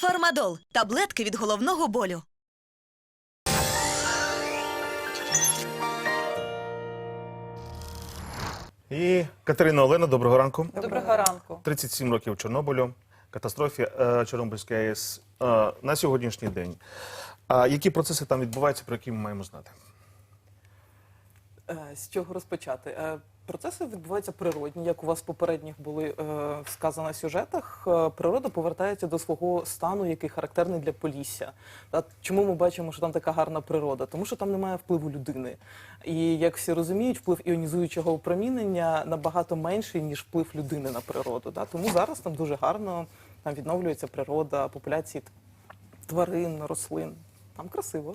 Фармадол таблетки від головного болю. І Катерина Олена, доброго ранку. Доброго ранку. 37 років Чорнобилю, катастрофі е, Чорнобильської АЕС е, на сьогоднішній день. А які процеси там відбуваються, про які ми маємо знати? Е, З чого розпочати? Процеси відбуваються природні, як у вас в попередніх були е, сказано сюжетах. Е, Природа повертається до свого стану, який характерний для Полісся. Та чому ми бачимо, що там така гарна природа? Тому що там немає впливу людини. І як всі розуміють, вплив іонізуючого опромінення набагато менший ніж вплив людини на природу. Та? Тому зараз там дуже гарно там відновлюється природа, популяції тварин, рослин. Там красиво.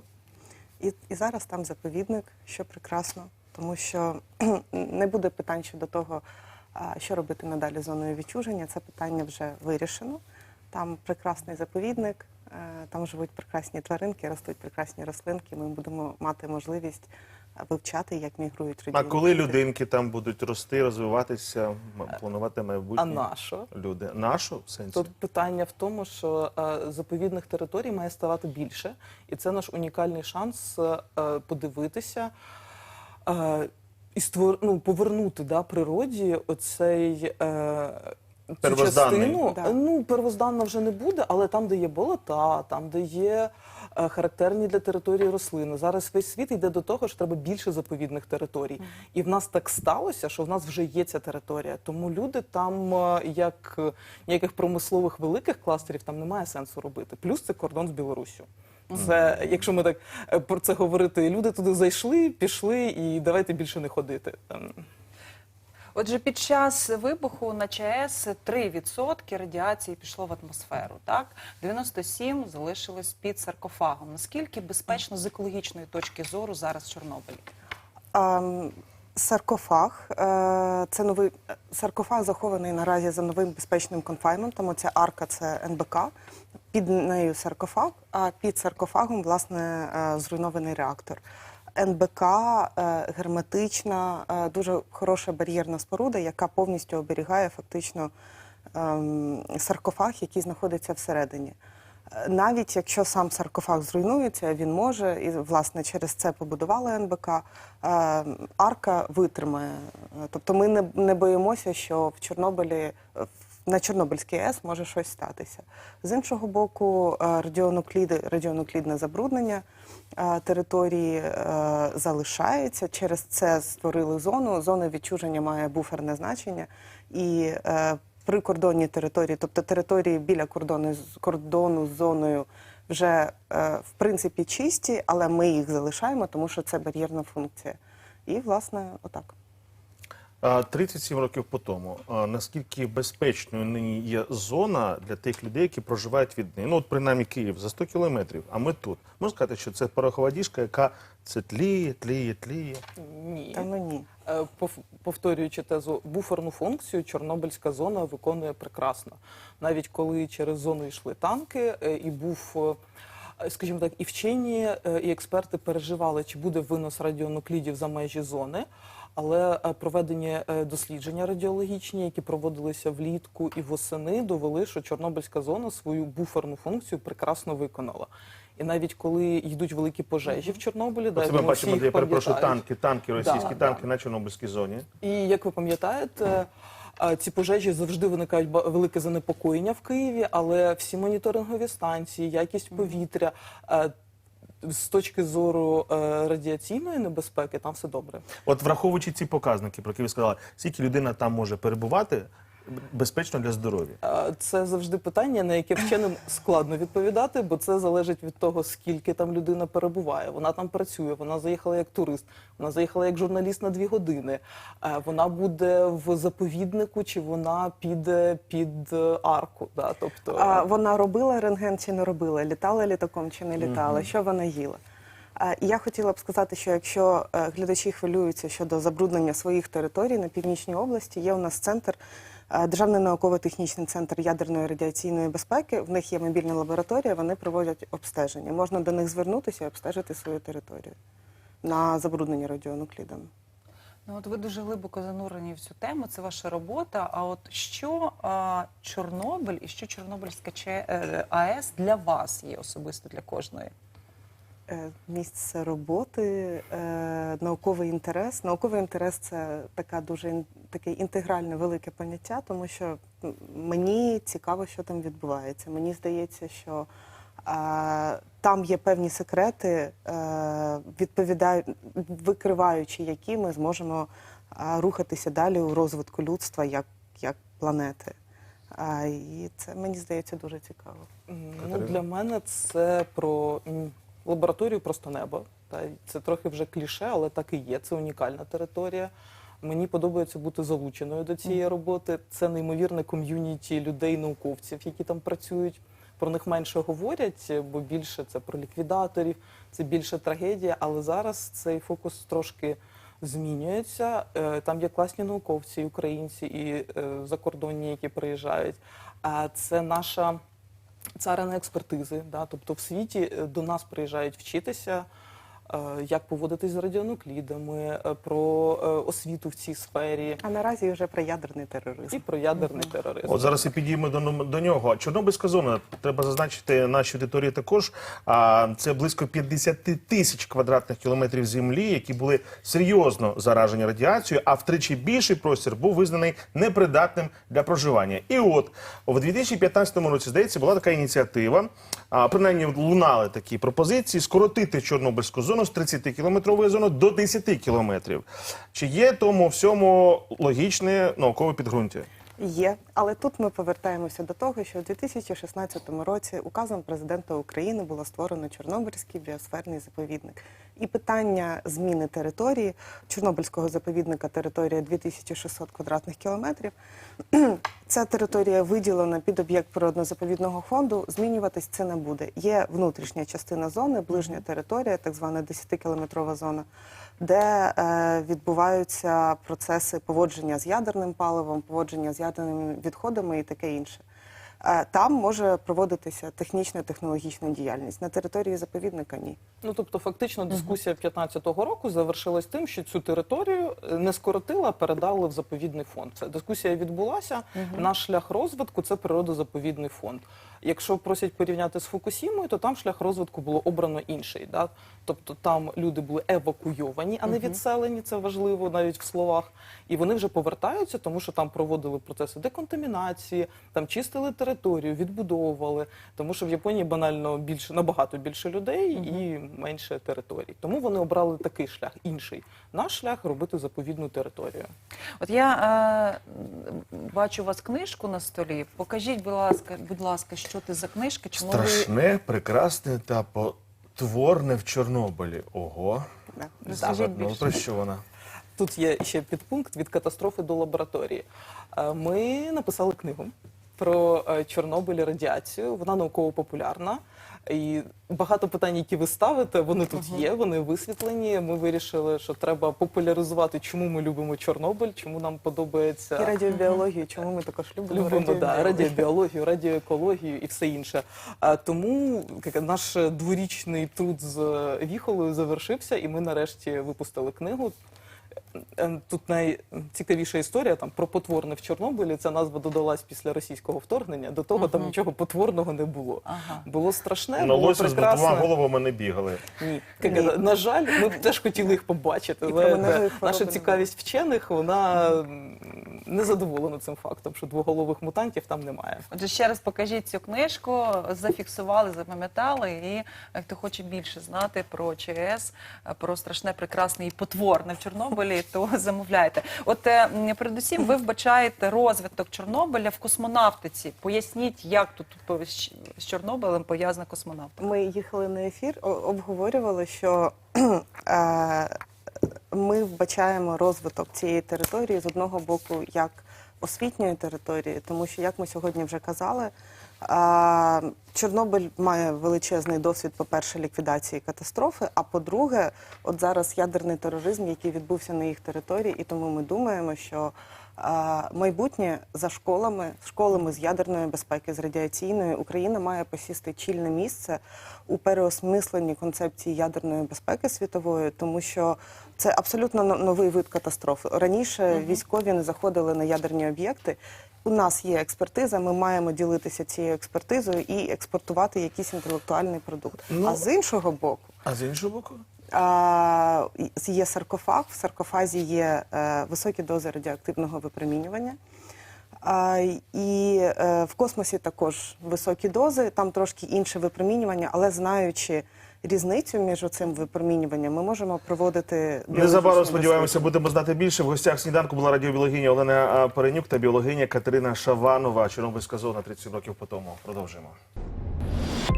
І, і зараз там заповідник, що прекрасно, тому що не буде питань щодо того, що робити надалі з зоною відчуження. Це питання вже вирішено. Там прекрасний заповідник, е, там живуть прекрасні тваринки, ростуть прекрасні рослинки. Ми будемо мати можливість е, вивчати, як мігрують А коли людинки там будуть рости, розвиватися, планувати майбутнє? А нащо? Люди. Нашу в сенсі? Тут питання в тому, що е, заповідних територій має ставати більше, і це наш унікальний шанс подивитися е, і створ, ну, повернути да, природі оцей. Е, Цю частину, Да. ну первозданна вже не буде, але там, де є болота, там, де є е, характерні для території рослини. Зараз весь світ йде до того, що треба більше заповідних територій. І в нас так сталося, що в нас вже є ця територія. Тому люди там, е, як ніяких промислових великих кластерів, там немає сенсу робити. Плюс це кордон з Білоруссю. Це, якщо ми так е, про це говорити, люди туди зайшли, пішли, і давайте більше не ходити. Отже, під час вибуху на ЧАЕС 3% радіації пішло в атмосферу, так 97 залишилось під саркофагом. Наскільки безпечно з екологічної точки зору зараз в Чорнобилі? Ем, Саркофаг е, це новий саркофаг захований наразі за новим безпечним конфайментом. Оця арка це НБК. Під нею саркофаг, а під саркофагом власне е, зруйнований реактор. НБК е, герметична, е, дуже хороша бар'єрна споруда, яка повністю оберігає фактично ем, саркофаг, який знаходиться всередині. Навіть якщо сам саркофаг зруйнується, він може, і власне через це побудували НБК. Арка витримає. Тобто ми не, боїмося, що в Чорнобилі на Чорнобильській АЕС може щось статися. З іншого боку, е, радіонукліди, радіонуклідне забруднення е, території е, залишається. Через це створили зону. Зона відчуження має буферне значення і прикордонні території, тобто території біля кордону кордону з зоною. Вже в принципі чисті, але ми їх залишаємо, тому що це бар'єрна функція. І, власне, отак. А, 37 років по тому. Наскільки безпечною нині є зона для тих людей, які проживають від неї? Ну, от принаймні Київ за 100 кілометрів, а ми тут. Можна сказати, що це порохова діжка, яка це тліє, тліє, тліє. Ні. Та ну ні. Е, Повторюючи тезу, буферну функцію Чорнобильська зона виконує прекрасно. Навіть коли через зону йшли танки, е, і був, е, скажімо так, і вчені, і експерти переживали, чи буде винос радіонуклідів за межі зони. Але е, проведені е, дослідження радіологічні, які проводилися влітку і восени, довели, що Чорнобильська зона свою буферну функцію прекрасно виконала. І навіть коли йдуть великі пожежі в Чорнобилі, да, ми бачимо, їх я перепрошую танки, танки, російські Да, танки да. на Чорнобильській зоні. І як ви пам'ятаєте, ці пожежі завжди виникають ба- велике занепокоєння в Києві, але всі моніторингові станції, якість повітря. З точки зору е, радіаційної небезпеки, там все добре. От враховуючи ці показники, про які ви сказали, скільки людина там може перебувати безпечно для здоров'я. Е, Це завжди питання, на яке вченим складно відповідати, бо це залежить від того, скільки там людина перебуває. Вона там працює, вона заїхала як турист, вона заїхала як журналіст на дві години. Е, Вона буде в заповіднику, чи вона піде під е, арку. Да? Тобто А вона робила рентген чи не робила, літала літаком чи не літала, що вона їла. І я хотіла б сказати, що якщо е, глядачі хвилюються щодо забруднення своїх територій на північній області, є у нас центр, е, Державний науково-технічний центр ядерної радіаційної безпеки. В них є мобільна лабораторія, вони проводять обстеження. Можна до них звернутися і обстежити свою територію на забруднення радіонуклідами. Ну, от ви дуже глибоко занурені в цю тему, це ваша робота. А от що а, Чорнобиль і що Чорнобильська е, АЕС для вас є особисто для кожної? Е, Місце роботи, е, науковий інтерес. Науковий інтерес це така дуже таке інтегральне велике поняття, тому що мені цікаво, що там відбувається. Мені здається, що там є певні секрети, е, відповідають, викриваючи, які ми зможемо рухатися далі у розвитку людства як, як планети. А, і це мені здається дуже цікаво. Ну, для мене це про лабораторію просто небо. Та це трохи вже кліше, але так і є. Це унікальна територія. Мені подобається бути залученою до цієї роботи. Це неймовірне ком'юніті людей, науковців, які там працюють. Про них менше говорять, бо більше це про ліквідаторів, це більше трагедія. Але зараз цей фокус трошки змінюється. Е, Там є класні науковці, і українці і е, закордонні, які приїжджають. А це наша царина експертизи. Да? Тобто в світі е, до нас приїжджають вчитися, як поводитись з радіонуклідами, е, про е, освіту в цій сфері А наразі вже про ядерний тероризм. і про ядерний тероризм. От зараз і підіймо до, до нього. Чорнобильська зона, треба зазначити нашій аудиторії також. А, це близько 50 тисяч квадратних кілометрів землі, які були серйозно заражені радіацією, а втричі більший простір був визнаний непридатним для проживання. І от у 2015 році, здається, була така ініціатива, а, принаймні лунали такі пропозиції, скоротити Чорнобильську зону з 30-кілометрової зони до 10 кілометрів. Чи є тому всьому логічне наукове підґрунтя? Є, але тут ми повертаємося до того, що у 2016 році указом президента України було створено Чорнобильський біосферний заповідник. І питання зміни території Чорнобильського заповідника територія 2600 квадратних кілометрів. Ця територія виділена під об'єкт природно-заповідного фонду. Змінюватись це не буде. Є внутрішня частина зони, ближня територія, так звана 10-кілометрова зона, де е, відбуваються процеси поводження з ядерним паливом, поводження з ядерними відходами і таке інше. Е, Там може проводитися технічна технологічна діяльність. На території заповідника ні. Ну тобто, фактично, дискусія 15-го року завершилась тим, що цю територію е, не скоротили, а передали в заповідний фонд. Ця дискусія відбулася. Наш шлях розвитку це природозаповідний фонд. Якщо просять порівняти з Фукусімою, то там шлях розвитку було обрано інший. Да? Тобто там люди були евакуйовані, а не відселені. Це важливо навіть в словах. І вони вже повертаються, тому що там проводили процеси деконтамінації, там чистили територію, відбудовували. Тому що в Японії банально більше набагато більше людей і менше територій. Тому вони обрали такий шлях, інший. Наш шлях робити заповідну територію. От я е, бачу у вас книжку на столі. Покажіть, будь ласка, будь ласка, що ти за книжка? Чому ви Страшне, прекрасне та потворне в Чорнобилі. Ого. Да. Розкажіть Ну, про що вона? Тут є ще підпункт від катастрофи до лабораторії. Е, Ми написали книгу про е, Чорнобиль і радіацію. Вона науково-популярна. І багато питань, які ви ставите, вони тут є, вони висвітлені. Ми вирішили, що треба популяризувати, чому ми любимо Чорнобиль, чому нам подобається І радіобіологію, чому ми також любимо, Любимо да, радіобіологію. радіобіологію, радіоекологію і все інше. А тому як, наш дворічний труд з Віхолою завершився, і ми нарешті випустили книгу. Е, Тут найцікавіша історія там про потворне в Чорнобилі. Ця назва додалась після російського вторгнення. До того там нічого потворного не було. Ага. Було страшне, На було лосі з двома головами не бігали. Ні, Як, на жаль, ми б теж хотіли їх побачити. Але хвороби наша цікавість вчених вона не задоволена цим фактом, що двоголових мутантів там немає. Отже, ще раз покажіть цю книжку, зафіксували, запам'ятали, і е, хто хоче більше знати про е, про страшне, прекрасне і потворне в Чорнобилі, то замовляйте. От е, передусім, ви вбачаєте розвиток Чорнобиля в космонавтиці. Поясніть, як тут з Чорнобилем пов'язана космонавтика. Ми їхали на ефір, обговорювали, що е, ми вбачаємо розвиток цієї території з одного боку як освітньої території, тому що, як ми сьогодні вже казали, Чорнобиль має величезний досвід, по-перше, ліквідації катастрофи, а по-друге, от зараз ядерний тероризм, який відбувся на їх території, і тому ми думаємо, що Майбутнє за школами, школами з ядерної безпеки, з радіаційної Україна має посісти чільне місце у переосмисленні концепції ядерної безпеки світової, тому що це абсолютно новий вид катастроф. Раніше військові не заходили на ядерні об'єкти. У нас є експертиза, ми маємо ділитися цією експертизою і експортувати якийсь інтелектуальний продукт. Ну, а з іншого боку, А з іншого боку? а, є саркофаг. В саркофазі є е, високі дози радіоактивного випромінювання. А, і е, в космосі також високі дози, там трошки інше випромінювання, але знаючи різницю між цим випромінюванням, ми можемо проводити Незабаром сподіваємося, будемо знати більше. В гостях сніданку була радіобіологиня Олена Перенюк та біологиня Катерина Шаванова. Чорнобильська зона 37 років по тому. Продовжуємо.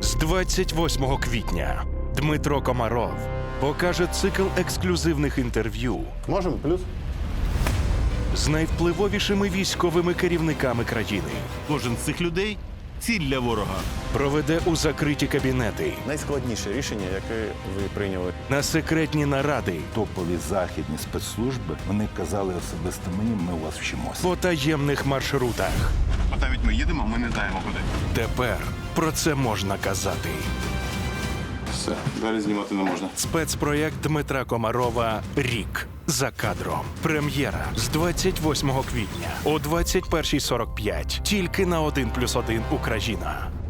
З 28 квітня Дмитро Комаров покаже цикл ексклюзивних інтерв'ю Можемо плюс? з найвпливовішими військовими керівниками країни. Кожен з цих людей ціль для ворога. Проведе у закриті кабінети Найскладніше рішення, яке ви прийняли. на секретні наради топові західні спецслужби вони казали особисто мені, ми у вас вчимося. по таємних маршрутах. От навіть ми їдемо, ми не знаємо куди. Тепер про це можна казати. Все, далі знімати не можна. Спецпроєкт Дмитра Комарова Рік за кадром. Прем'єра з 28 квітня о 21.45. Тільки на 1+,1 Україна.